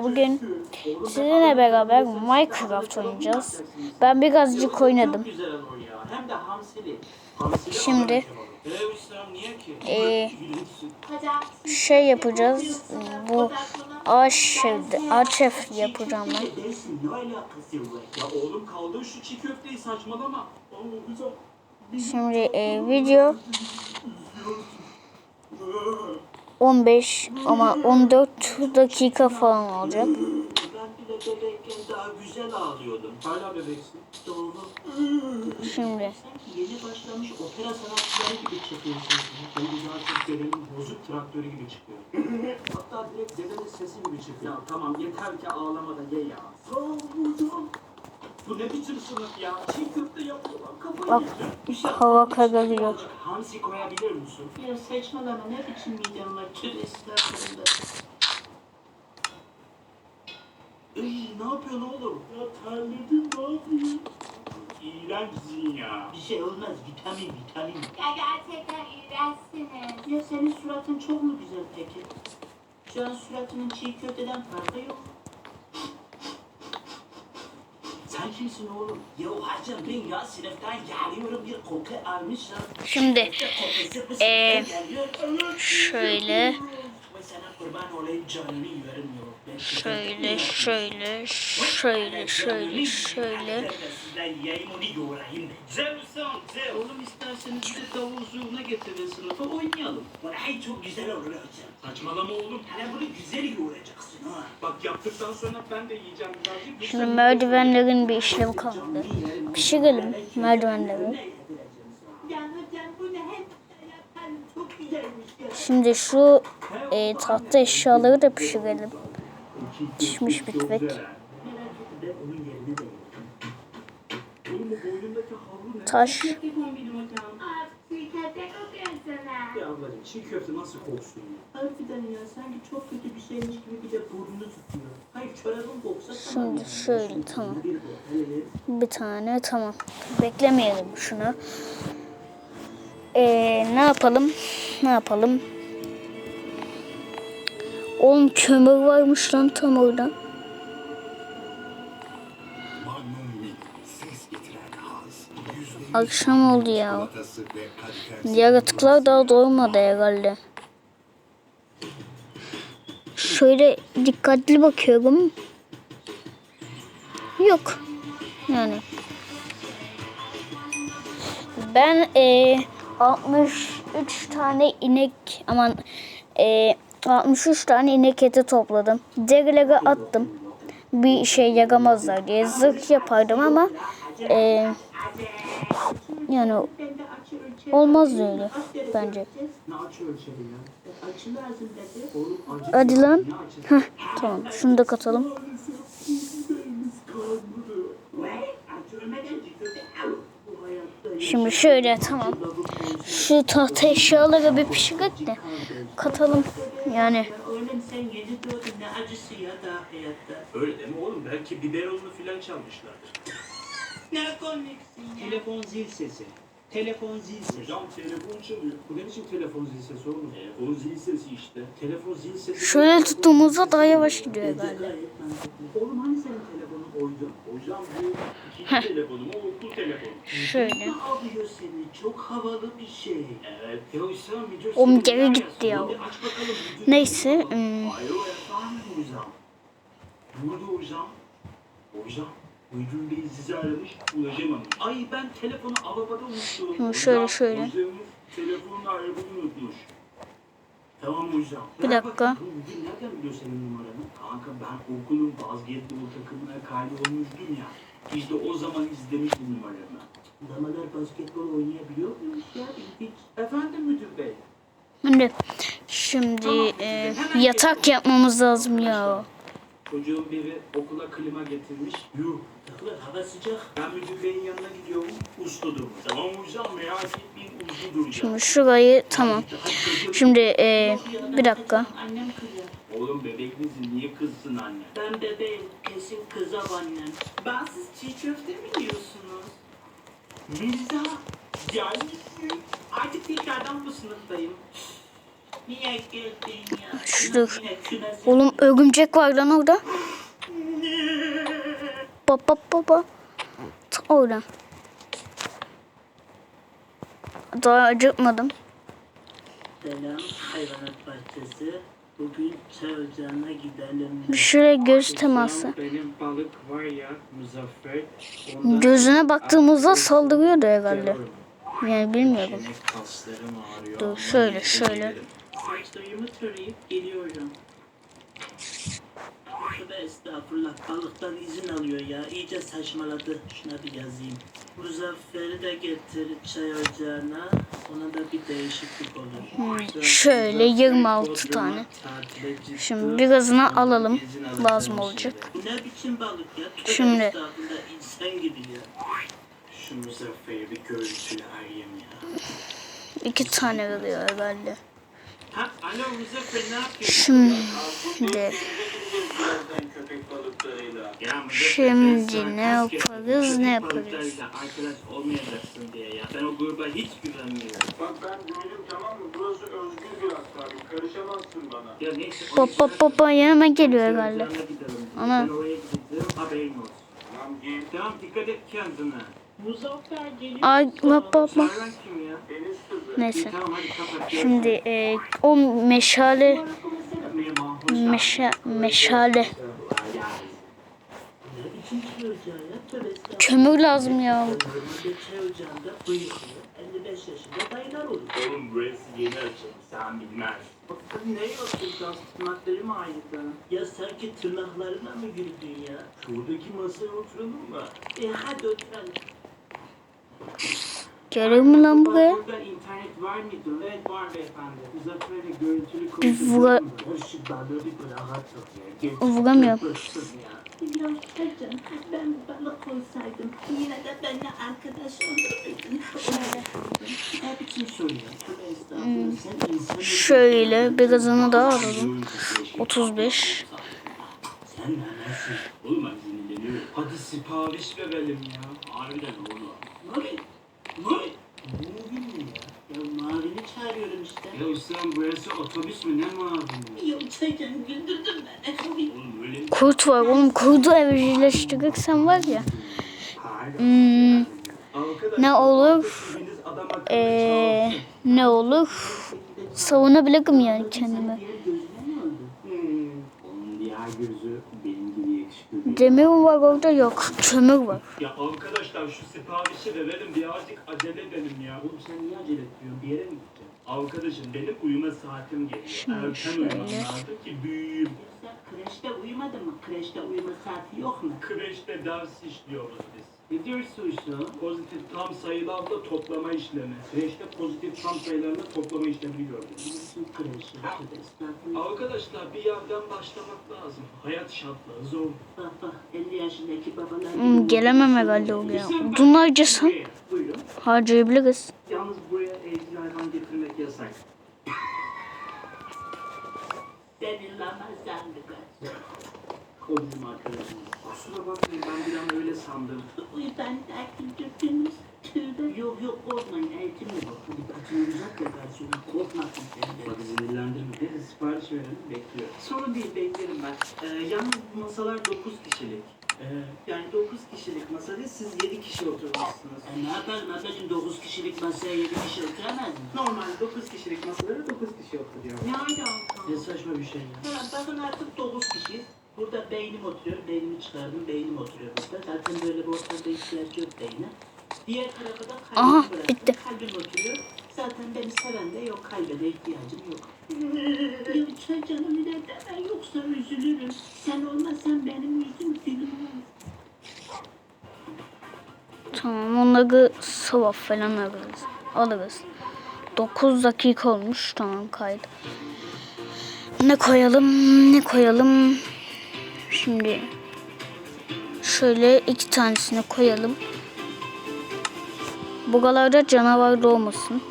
Bugün sizinle beraber Minecraft oynayacağız. Ben birazcık oynadım. Şimdi e, şey yapacağız. Bu ağaç ev yapacağım ben. Şimdi e, video 15 ama 14 dakika falan olacak. Şimdi yeni başlamış opera sanatçıları gibi çıkıyorsun. Ben çok dedemin bozuk traktörü gibi çıkıyor. Hatta direkt dedemin sesi gibi çıkıyor. Ya tamam yeter ki ağlama da ye ya. Sağ. Bu ne biçim sınıf ya? Çiğ köfte yapıyorlar. Kafayı Bak, yiyeceğim. Bir şey- hava kararıyor. Hamsi koyabilir misin? Ya saçmalama ne biçim midem var? Estağfurullah. Ey ne yapıyorsun oğlum? Ya terledim ne yapayım? İğrençsin ya. Bir şey olmaz vitamin vitamin. Ya gerçekten iğrençsiniz. Ya senin suratın çok mu güzel peki? Şu an suratının çiğ köfteden farkı yok. Sen kimsin oğlum? Ya hacım ben ya sınıftan geliyorum bir koku almışlar. Şimdi Ee, şöyle Şöyle şöyle şöyle şöyle şöyle. Oğlum isterseniz bir de davul zurna getirin sınıfa oynayalım. Vallahi çok güzel olur hocam. Saçmalama oğlum. Hele bunu güzel yoğuracaksın ha. Bak yaptıktan sonra ben de yiyeceğim. Şimdi merdivenlerin bir işlemi kalmadı. Pişirelim merdivenleri. Şimdi şu e, tahta eşyaları da pişirelim. Pişmiş bitmek. Taş. Şimdi şöyle tamam. Bir tane tamam. Beklemeyelim şunu. Ee, ne yapalım? Ne yapalım? Oğlum kömür varmış lan tam orada. Akşam oldu ya. Yaratıklar daha doymadı herhalde. Şöyle dikkatli bakıyorum. Yok. Yani. Ben e, 63 tane inek aman e, 63 tane inek eti topladım. Derilere attım. Bir şey yaramazlar diye zırh yapardım ama e, yani olmaz öyle bence. Hadi lan. Heh, tamam şunu da katalım. Şimdi şöyle tamam. Şu tahta eşyaları bir pişirek de katalım. Yani Oğlum sen yedi doğdun ne acısı ya daha hayatta. Öyle deme oğlum belki biberonunu filan çalmışlardır. Ne komiksin Telefon zil sesi. Telefon zil sesi. Hocam telefon çalıyor. Bu ne biçim telefon zil sesi oğlum? Telefon zil sesi işte. Telefon zil sesi. şöyle tuttuğumuzda daha yavaş gidiyor herhalde. Oğlum hani senin telefonun oydu? Hocam bu ikinci telefonum o okul telefonu. Şöyle. Ne yapıyor seni? Çok havalı bir şey. Evet. Ya İslam video Oğlum seni geri gitti ya. Neyse. hmm, Alo efendim hocam. Burada hocam. Hocam. Müdür bey sizi aramış ulaşamamış. Ay ben telefonu arabada unuttum. Şimdi şöyle şöyle. Hocamız telefonla arabayı unutmuş. Tamam hocam. Bir dakika. Bu müdür nereden biliyor senin numaranı? Kanka ben okulun basketbol takımına kaydolmuştum ya. İşte o zaman izlemiş bu numaramı. Damalar basketbol oynayabiliyor muymuş ya? İlginç. Efendim müdür bey. Şimdi şimdi e, yatak yapmamız lazım ya. Çocuğun biri okula klima getirmiş. Yuh. Takılır hava sıcak. Ben müdür beyin yanına gidiyorum. Usludur. Tamam hocam merak etmeyin uslu duracağım. Şimdi şurayı tamam. Şimdi e, bir dakika. Annem kızıyor. Oğlum bebeklisin niye kızsın anne? Ben bebeğim. Kesin kızar annem. Ben siz çiğ köfte mi yiyorsunuz? Mirza. Gelmişsin. Artık tekrardan bu sınıftayım. Şurada. Oğlum örümcek var lan orada. Baba baba. Orada. Daha acıkmadım. Selam hayvanat bahçesi. Bugün çay ocağına gidelim. Bir şöyle göz teması. Benim balık var ya Muzaffer. ondan Gözüne baktığımızda saldırıyordu herhalde. Yani bilmiyorum. Dur, şöyle, şöyle. Saçlarımı tarayıp geliyorum. Tövbe estağfurullah balıktan izin alıyor ya. İyice saçmaladı. Şuna bir yazayım. Muzaffer'i de getir çay ocağına. Ona da bir değişiklik olur. Hmm, şöyle 26 tane. Şimdi birazını alalım. Lazım olacak. Bu ne biçim balık ya? Tövbe Şimdi. insan gibi ya. Şu Muzaffer'i bir görüntülü arayayım ya. İki tane veriyor herhalde. Şimdi Şimdi ne yaparız, ne yaparız? Arkadaş olmayacaksın diye ya. Ben o gruba hiç güvenmiyorum. Bak ben gördüm tamam mı? Burası özgür bir hastane. Karışamazsın bana. Ya neyse. baba işler- baba yanıma geliyor gidelim. Ana. Tamam dikkat et kendine. Muzaffer geliyor. Ay baba baba. Serven kim ya? Deniz kızı. İyi, Neyse. Şimdi e, o meşale meşa, meşale kömür lazım ya. Normalde çay ocağında bıyıklı, 55 yaşında dayılar olur. Oğlum burası yeni açıldı sen bilmez. Bakalım ne yapacağız? Tırnakları mı ağrıdı? Ya sanki tırnaklarına mı yürüdün ya? Şuradaki masaya oturalım mı? E hadi oturalım. Gelir mi lan buraya? Burada internet var mıydı? Evet var beyefendi. Muzaffer'le görüntülü Bir vura... Ol ya. Hocam ben balık olsaydım yine de benimle arkadaş olurdun. Ne biçim soruyor? Tövbe estağfurullah. Sen insan Şöyle birazını daha alalım. 35. Sen neresin? Oğlum ben sinirleniyorum. Hadi sipariş verelim ya. Harbiden oğlum. Mavi. Mavi mi ya? Ya mavini çağırıyorum işte. Ya Hüsam burası otobüs mü ne mavi? Ya çaycan güldürdün beni. Oğlum öyle mi? Kurt var oğlum kurdu evcilleştirirsen var ya. Hmm, ne olur? Ee, ne olur? Savunabilirim yani kendimi. Ne? Hmm. Onun diğer gözü benim gibi yakışıklı değil. Demir var orada yok. Kömür var. Ya arkadaşlar şu siparişi verelim birazcık acele edelim ya. Oğlum sen niye acele etmiyorsun? Bir yere mi gideceksin? Arkadaşım benim uyuma saatim geliyor. Şimdi Erken şöyle. uyumam lazım ki büyüyeyim. Sen kreşte uyumadın mı? Kreşte uyuma saati yok mu? Kreşte ders işliyoruz biz. Ne diyorsun şu? Pozitif tam sayılarla toplama işlemi. Kreşte pozitif tam sayılarla toplama işlemi gördüm. Nasıl kreşi? Arkadaşlar bir yerden başlamak lazım. Hayat şartları zor. Bak 50 yaşındaki babalar... Hmm, gelemem herhalde oraya. Odun harcasan Buyurun. harcayabiliriz. Yalnız buraya evcil hayvan getirmek yasak. Kaç. O bizim arkadaşımız. Kusura bakmayın ben bir an öyle sandım. Uy ben de güldürdünüz. Tövbe. Yok yok korkmayın eğitimli bak. Bu dikkatini uzak ya garsona. Korkmasın sen de. Bak sinirlendirme. Neyse sipariş verelim bekliyorum. Sorun değil beklerim ben. Ee, yalnız bu masalar 9 kişilik. Ee, yani 9 kişilik masa değil siz 7 kişi oturmuşsunuz. E ne yapalım ablacığım 9 kişilik masaya 7 kişi oturamaz mı? Normal 9 kişilik masalara 9 kişi oturuyor. Ne alaka? Ne saçma bir şey ya. Ha, bakın artık 9 kişiyiz. Burada beynim oturuyor, beynimi çıkardım, beynim oturuyor burada. Zaten böyle bir ortamda ihtiyaç yok beyne. Diğer tarafa da kalbimi Aha, bıraktım. bitti. Kalbim oturuyor. Zaten beni seven de yok, kalbe de ihtiyacım yok. sen canım ne deme yoksa üzülürüm. Sen olmasan benim yüzüm gülmez. Tamam onları sabah falan alırız. Alırız. 9 dakika olmuş. Tamam kaydı. Ne koyalım? Ne koyalım? Şimdi şöyle iki tanesini koyalım. Buralarda canavar doğmasın.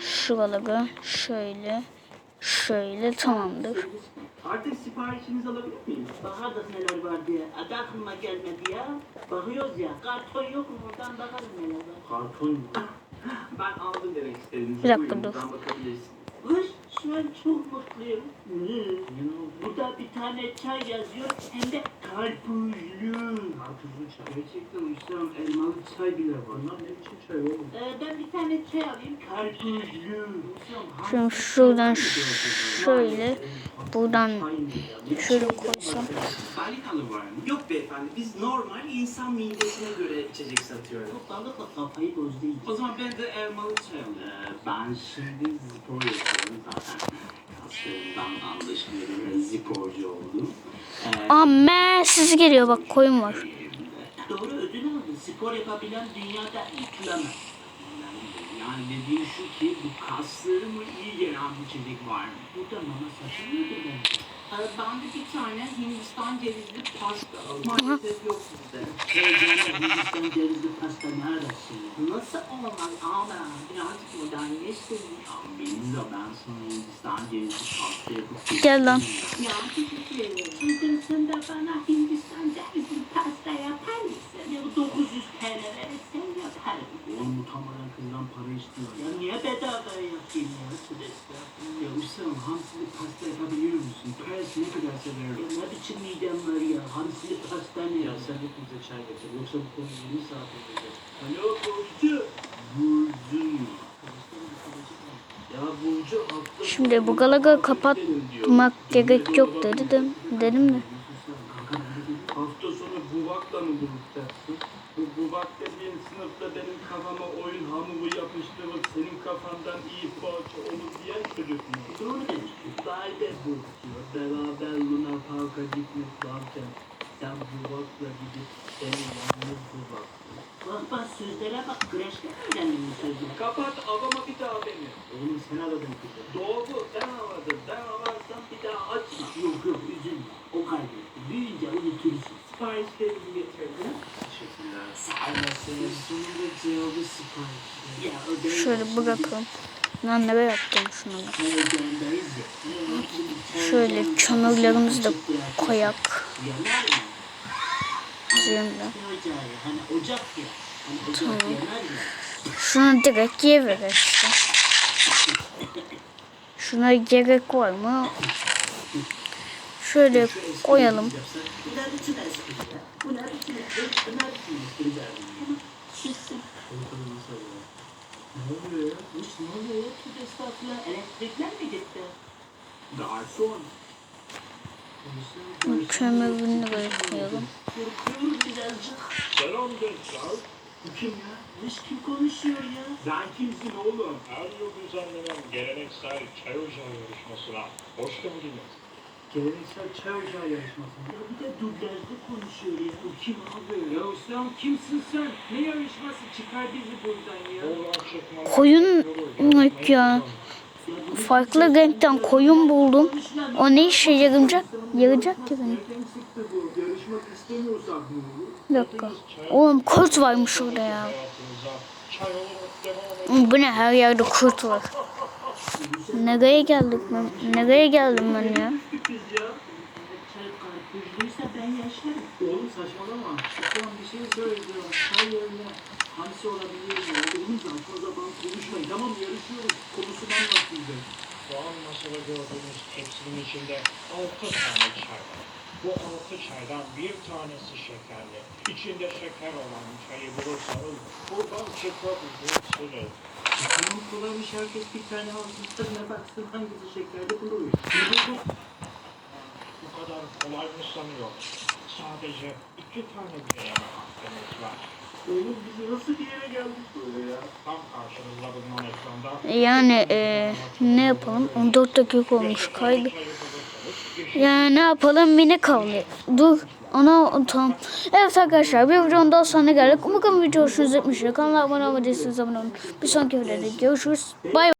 Şuralara şöyle şöyle tamamdır. Artık siparişinizi alabilir miyim? Bakardık neler var diye. Adı aklıma gelmedi ya. Bakıyoruz ya. Karton yok mu? Oradan bakalım neler var. Karton mu? ben aldım demek istediğinizi. Bir dakika, Buyurun, dur. Şu an çok mutluyum. Burada bir tane çay yazıyor hem de karpuzlu. Karpuzlu çay. Gerçekten ustam elmalı çay bile var. Bunlar ne biçim çay oğlum? Ee, ben bir tane çay alayım karpuzlu. Şimdi şuradan şöyle buradan şöyle koysam. Balikalı var mı? Yok beyefendi. Biz normal insan midesine göre içecek satıyoruz. Bu balıkla kafayı bozdu. O zaman ben de elmalı çay alayım. Ee, ben şimdi spor yapıyorum zaten. Kaslarımdan anlaşılıyor. Oldum. Ee, Aa siz geliyor bak koyun var. Doğru ödül aldın. Spor yapabilen dünyada ilk lama. yani dediğim şu ki bu kaslarıma iyi gelen bir içecek var? Burada mama satılmıyordu bence. Ee, ben de bir tane Hindistan cevizli pasta alayım. Maalesef yok bizde. Heyecanla Hindistan cevizli pasta neresi? Nasıl olmaz ama birazcık modernleştim. Ya benim de ben sana Hindistan cevizli pasta yapıp Gel lan. Ya teşekkür ederim. Bugün sen de bana Hindistan pasta yapar mısın? Ya bu 900 TL. Utanmadan kızdan para istiyor. Ya niye bedava yapayım ya? Ya ustam hamsili pasta yapabiliyor musun? Parası ne kadar Ya severim. ne biçim midem var ya? Hamsili pasta ne ya? Ya sen hepimize çay getir. Yoksa bu konu 20 saat olacak. Alo Burcu. Burcu. Ya Şimdi bu galaga kapatmak gerek yok dedi de dedim de. Kafandan iyi poğaça olur diyen çocuk mu? Doğru demiş. Vay be bu diyor. Beraber Luna Park'a gitmek varken sen buvakla gidip beni yalnız buvak. Bak bak sözlere bak. Güreşte öğrendim bu sözleri. Kapat arama bir daha beni. Oğlum sen aradın kızı. Doğru ben aradım. Ben ararsam bir daha açma. Yok yok üzülme. O kaybetti. Büyüyünce unutursun. Siparişlerimi getirdim. Şöyle bırakalım. Lan nereye yaptım şunu? Şöyle çamurlarımızı da koyak. Ocak Tamam. Şunu direkt yiyiver işte. Şuna gerek var mı? Şöyle koyalım. Kömürünü böyle koyalım. Selam kim ya? Hiç kim konuşuyor ya? Sen kimsin oğlum? Her yıl düzenlenen geleneksel çay ocağı yarışmasına hoş geldiniz. Geleneksel çay ocağı yarışması. Ya bir de dublajlı konuşuyor ya. Bu kim abi? Ya ustam kimsin sen? Ne yarışması? Çıkar bizi buradan ya. Koyun yok ya. Farklı renkten koyun buldum. O ne işe yarayacak? Yarayacak ki olur? Bir dakika. Oğlum kurt varmış orada ya. Bu ne her yerde kurt var. Nereye geldik ben? Nereye geldim ben ya? Oğlum saçmalama. Ustam bir şey söyleyeceğim. Çay yerine hamsi olabilir mi? Oğlum konuşmayın. Tamam yarışıyoruz. Konusunu anlat bize. Şu an masada gördüğünüz tepsinin içinde 6 tane çay var. Bu 6 çaydan bir tanesi şekerli. İçinde şeker olan çayı bulursanız buradan çıkabilirsiniz. Tamam kolaymış herkes bir tane alsın. Tadına baksın hangisi şekerli bulduk? Bu kadar kolay mı sanıyor? Sadece iki tane deneme hakkınız var. Oğlum biz nasıl bir yere geldik böyle ya? Tam karşınızda bulunan ekranda Yani e, ne yapalım? 14 dakika olmuş kaydı. Yani ne yapalım? Mini kavli. Dur. Ona tamam. Evet arkadaşlar bir videonun daha sonuna geldik. Umarım video hoşunuza gitmiştir. Kanala abone olmadıysanız abone olun. Bir sonraki videoda görüşürüz. Bay bay.